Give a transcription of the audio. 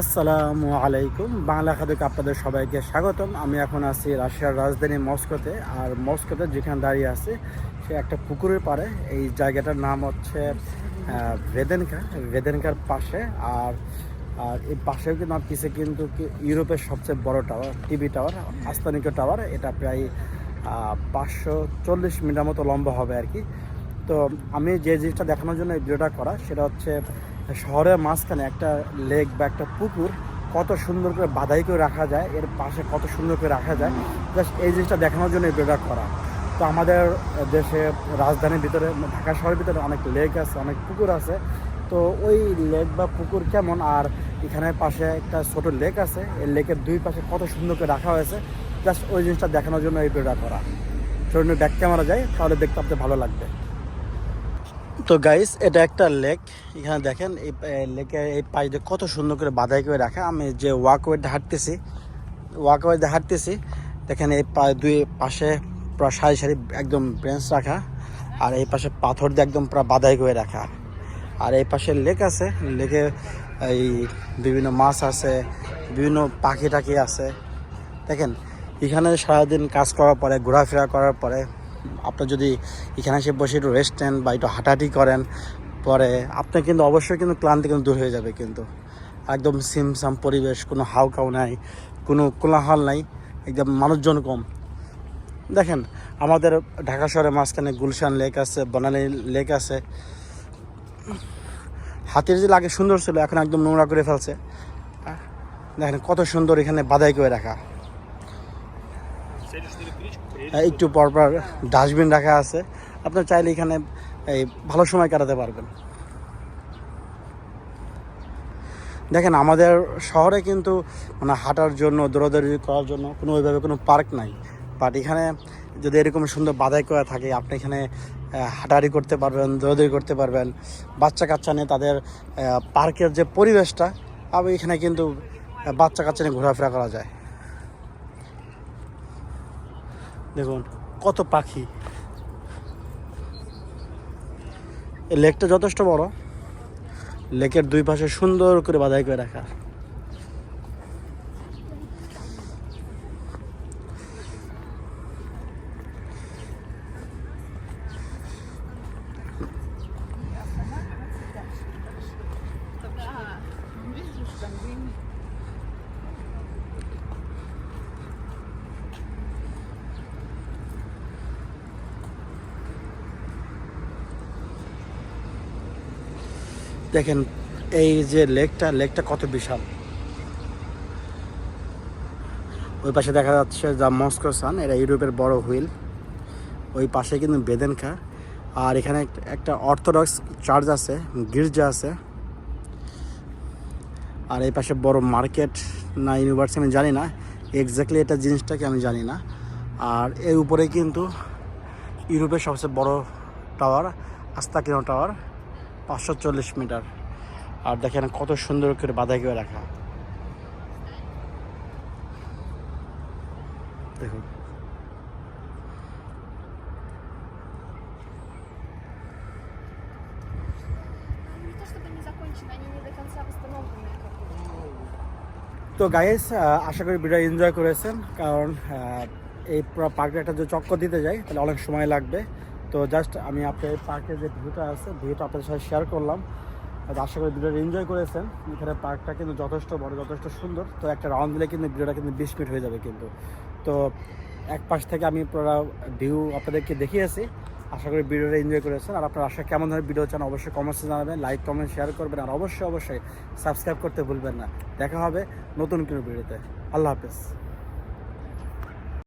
আসসালামু আলাইকুম। বাংলা খাদ্যকে আপনাদের সবাইকে স্বাগতম। আমি এখন আছি রাশিয়ার রাজধানী মস্কোতে। আর মস্কোতে যেখানে দাঁড়িয়ে আছে, সে একটা পুকুরের পাড়ে। এই জায়গাটার নাম হচ্ছে ভেদেনকা। ভেদেনকার পাশে। আর আর এই পাশেও কিন্তু পিছিয়ে কিন্তু ইউরোপের সবচেয়ে বড় tower, TV tower, Ostankino tower. এটা প্রায় পাঁচশো চল্লিশ মিটার মতো লম্বা হবে আর কি। তো আমি যে জিনিসটা দেখানোর জন্য এই ভিডিওটা করা, সেটা হচ্ছে শহরের মাঝখানে একটা লেক বা একটা পুকুর কত সুন্দর করে বাধাই করে রাখা যায়, এর পাশে কত সুন্দর করে রাখা যায়। জাস্ট এই জিনিসটা দেখানোর জন্য এই করা। তো আমাদের দেশে রাজধানীর ভিতরে ঢাকা শহরের ভিতরে অনেক লেক আছে, অনেক পুকুর আছে। তো ওই লেক বা পুকুর কেমন? আর এখানে পাশে একটা ছোট লেক আছে। এই লেকের দুই পাশে কত সুন্দর করে রাখা হয়েছে। জাস্ট ওই জিনিসটা দেখানোর জন্য এই ভিডিওটা করা। চলুন ব্যাক ক্যামেরা যায় তাহলে দেখতে আপনাদের ভালো লাগবে। তো গাইস এটা একটা লেক এখানে দেখেন, এই লেকের এই পাশ কত সুন্দর করে বাধাই করে রাখা। আমি যে ওয়াকওয়েতে হাঁটতেছি ওয়াকওয়েতে হাঁটতেছি, দেখেন এই দুই পাশে পুরো সারি সারি একদম ব্রেঞ্চ রাখা, আর এই পাশে পাথর দিয়ে একদম পুরো বাধাই করে রাখা। আর এই পাশে লেক আছে লেকে এই বিভিন্ন মাছ আছে, বিভিন্ন পাখি টাখি আছে। দেখেন, এখানে সারাদিন কাজ করার পরে, ঘোরাফেরা করার পরে আপনার যদি এখানে এসে বসে একটু রেস্ট নেন বা একটু হাঁটাহাঁটি করেন, পরে আপনার কিন্তু অবশ্যই কিন্তু ক্লান্তি কিন্তু দূর হয়ে যাবে কিন্তু। একদম সিমসাম পরিবেশ, কোনো হাউকাও নাই, কোনো কোলাহল নাই, একদম মানুষজন কম। দেখেন, আমাদের ঢাকা শহরের মাঝখানে গুলশান লেক আছে, বনানী লেক আছে। হাতির যে লাগে সুন্দর ছিল, এখন একদম নোংরা করে ফেলছে। দেখেন কত সুন্দর এখানে বাধাই করে রাখা। একটু পরপর ডাস্টবিন রাখা আছে। আপনার চাইলে এখানে এই ভালো সময় কাটাতে পারবেন। দেখেন আমাদের শহরে কিন্তু মানে হাঁটার জন্য দৌড়াদৌড়ি করার জন্য কোনো ওইভাবে কোনো পার্ক নাই। বাট এখানে যদি এরকম সুন্দর বাধাই করা থাকে আপনি এখানে আহ, করতে পারবেন দৌড়াদৌড়ি করতে পারবেন। বাচ্চা কাচ্চা নিয়ে তাদের পার্কের যে পরিবেশটা আবার এখানে কিন্তু বাচ্চা কাচ্চা নিয়ে ঘোরাফেরা করা যায়। দেখুন কত পাখি। লেকটা যথেষ্ট বড়। লেকের দুই পাশে সুন্দর করে বাধাই করে রাখা। দেখেন, এই যে লেকটা লেকটা কত বিশাল। ওই পাশে দেখা যাচ্ছে যা মস্কো সান, এটা ইউরোপের বড় হুইল। ওই পাশে কিন্তু বেদেনকা আর এখানে একটা- অর্থোডক্স চার্চ আছে, গির্জা আছে। আর এই পাশে বড় মার্কেট না ইউনিভার্সিটি আমি জানি না। এক্স্যাক্টলি এটা জিনিসটাকে আমি জানি না। আর এর উপরে কিন্তু ইউরোপের সবচেয়ে বড় টাওয়ার আস্তাকিনো টাওয়ার পাঁচশো চল্লিশ মিটার। আর দেখেন কত সুন্দর করে বাধা কেউ রাখা। দেখুন। তো গাইস আশা করি ভিডিও এনজয় করেছেন, কারণ এই পার্কটা একটা যদি চক্কর দিতে যাই, তাহলে অনেক সময় লাগবে। তো জাস্ট আমি আপনার পার্কের যে ভিউটা আছে ভিউটা আপনাদের সাথে শেয়ার করলাম। আশা করি ভিডিওটা এনজয় করেছেন। এখানে পার্কটা কিন্তু যথেষ্ট বড়, যথেষ্ট সুন্দর। তো একটা রাউন্ড দিলে কিন্তু ভিডিওটা কিন্তু বিশ মিনিট হয়ে যাবে কিন্তু। তো এক পাশ থেকে আমি পুরো ভিউ আপনাদেরকে দেখিয়েছি। আশা করি ভিডিওটা এনজয় করেছেন। আর আপনার আশা কেমন ধরনের ভিডিও চান অবশ্যই কমেন্টসে জানাবেন লাইক কমেন্ট শেয়ার করবেন। আর অবশ্যই অবশ্যই সাবস্ক্রাইব করতে ভুলবেন না। দেখা হবে নতুন কোনো ভিডিওতে আল্লাহ হাফেজ।